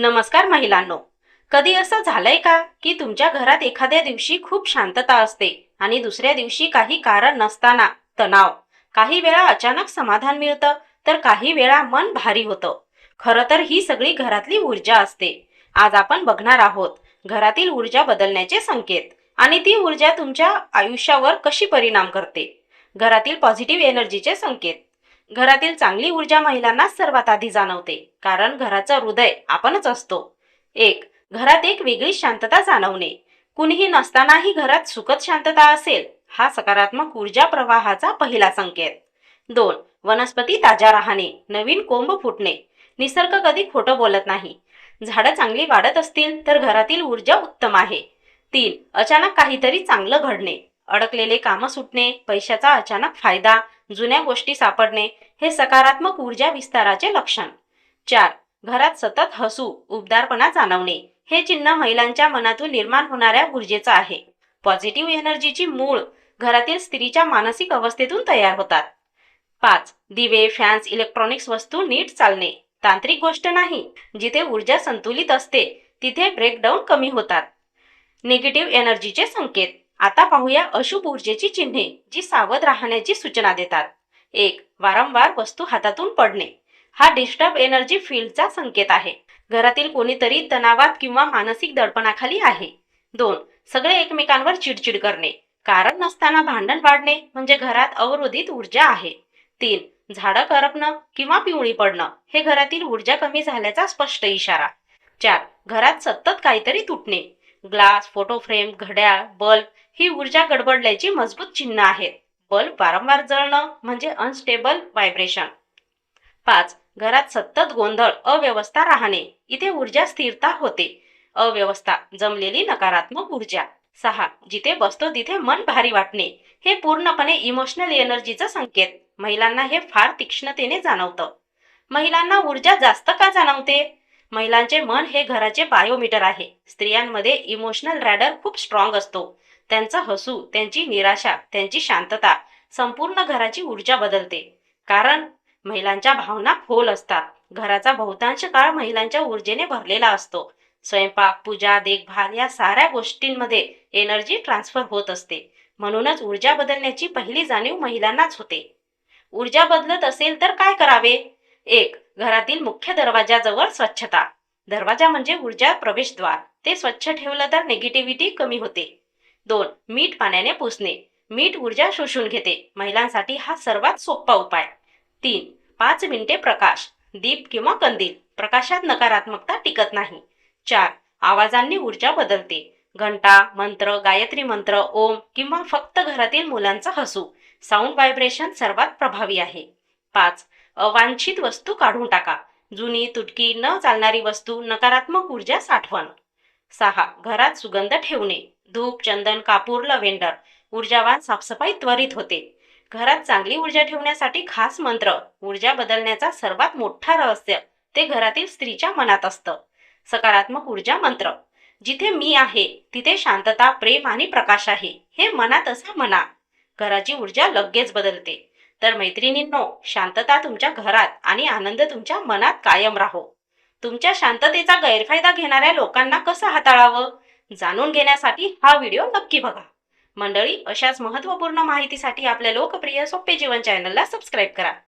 नमस्कार महिलांनो. कधी असं झालंय का की तुमच्या घरात एखाद्या दिवशी खूप शांतता असते आणि दुसऱ्या दिवशी काही कारण नसताना तणाव? काही वेळा अचानक समाधान मिळतं तर काही वेळा मन भारी होतं. खरं तर ही सगळी घरातली ऊर्जा असते. आज आपण बघणार आहोत घरातील ऊर्जा बदलण्याचे संकेत आणि ती ऊर्जा तुमच्या आयुष्यावर कशी परिणाम करते? घरातील पॉझिटिव्ह एनर्जीचे संकेत. घरातील चांगली ऊर्जा महिलांना सर्वात आधी जाणवते कारण घराचं हृदय आपणच असतो. एक घरात एक वेगळी शांतता जाणवणे. कुणीही नसतानाही घरात सुखद शांतता असेल हा सकारात्मक ऊर्जा प्रवाहाचा पहिला संकेत. दोन वनस्पती ताज्या राहणे नवीन कोंब फुटणे. निसर्ग कधी खोटं बोलत नाही. झाडं चांगली वाढत असतील तर घरातील ऊर्जा उत्तम आहे. तीन अचानक काहीतरी चांगलं घडणे. अडकलेले कामं सुटणे पैशाचा अचानक फायदा जुन्या गोष्टी सापडणे हे सकारात्मक ऊर्जा विस्ताराचे लक्षण. चार घरात सतत हसू उबदारपणा जाणवणे हे चिन्ह महिलांच्या मनातून निर्माण होणाऱ्या ऊर्जेचं आहे. पॉझिटिव्ह एनर्जीची मूळ घरातील स्त्रीच्या मानसिक अवस्थेतून तयार होतात. पाच दिवे फॅन्स इलेक्ट्रॉनिक्स वस्तू नीट चालणे. तांत्रिक गोष्ट नाही. जिथे ऊर्जा संतुलित असते तिथे ब्रेकडाऊन कमी होतात. निगेटिव्ह एनर्जीचे संकेत. आता पाहूया अशुभ ऊर्जेची चिन्हे जी सावध राहण्याची सूचना देतात. एक वारंवार वस्तू हातातून पडणे. हा डिस्टर्ब एनर्जी फील्डचा संकेत आहे. घरातील कोणीतरी तणावात किंवा मानसिक दडपणाखाली आहे. दोन सगळे एकमेकांवर चिडचिड करणे. कारण नसताना भांडण वाढणे म्हणजे घरात अवरोधित ऊर्जा आहे. तीन झाडं करपणं किंवा पिवळी पडणं हे घरातील ऊर्जा कमी झाल्याचा स्पष्ट इशारा. चार घरात सतत काहीतरी तुटणे. ग्लास फोटो फ्रेम घड्याळ बल्ब ही ऊर्जा गडबडल्याची मजबूत चिन्ह आहेत. बल्ब वारंवार जळणं म्हणजे अनस्टेबल व्हायब्रेशन पाच घरात सतत गोंधळ अव्यवस्था राहणे. इथे ऊर्जा स्थिरता होते. अव्यवस्था जमलेली नकारात्मक ऊर्जा. सहा जिथे बसतो तिथे मन भारी वाटणे. हे पूर्णपणे इमोशनल एनर्जीचा संकेत. महिलांना हे फार तीक्ष्णतेने जाणवतं. महिलांना ऊर्जा जास्त का जाणवते? महिलांचे मन हे घराचे बायोमीटर आहे. स्त्रियांमध्ये इमोशनल रॅडर खूप स्ट्रॉंग असतो. त्यांचं हसू त्यांची निराशा त्यांची शांतता संपूर्ण घराची ऊर्जा बदलते. कारण महिलांच्या भावना खोल असतात. घराचा बहुतांश काळ महिलांच्या ऊर्जेने भरलेला असतो. स्वयंपाक पूजा देखभाल या साऱ्या गोष्टींमध्ये एनर्जी ट्रान्सफर होत असते. म्हणूनच ऊर्जा बदलण्याची पहिली जाणीव महिलांनाच होते. ऊर्जा बदलत असेल तर काय करावे? एक घरातील मुख्य दरवाजाजवळ स्वच्छता. दरवाजा म्हणजे ऊर्जा प्रवेशद्वार. ते स्वच्छ ठेवलं तर निगेटिव्हिटी कमी होते. दोन मीठ पाण्याने पुसणे. मीठ ऊर्जा शोषून घेते. महिलांसाठी हा सर्वात सोपा उपाय. तीन पाच मिनिटे प्रकाश. दीप किंवा कंदील. प्रकाशात नकारात्मकता टिकत नाही. चार आवाजांनी ऊर्जा बदलते. घंटा मंत्र गायत्री मंत्र ओम किंवा फक्त घरातील मुलांचा हसू. साऊंड व्हायब्रेशन सर्वात प्रभावी आहे. पाच अवांछित वस्तू काढून टाका. जुनी तुटकी न चालणारी वस्तू नकारात्मक ऊर्जा साठवण. सहा घरात सुगंध ठेवणे. धूप चंदन कापूर लव्हेंडर ऊर्जावान साफसफाई त्वरित होते. घरात चांगली ऊर्जा ठेवण्यासाठी खास मंत्र ऊर्जा बदलण्याचा सर्वात मोठा रहस्य ते घरातील स्त्रीच्या मनात असतं. सकारात्मक ऊर्जा मंत्र जिथे मी आहे तिथे शांतता प्रेम आणि प्रकाश आहे हे मनात असं म्हणा. घराची ऊर्जा लगेच बदलते. तर मैत्रिणींनो शांतता तुमच्या घरात आणि आनंद तुमच्या मनात कायम राहो. तुमच्या शांततेचा गैरफायदा घेणाऱ्या लोकांना कसं हाताळावं? जाणून घेण्यासाठी हा व्हिडिओ नक्की बघा. मंडळी अशाच महत्त्वपूर्ण माहितीसाठी आपल्या लोकप्रिय सोपे जीवन चॅनलला सबस्क्राईब करा.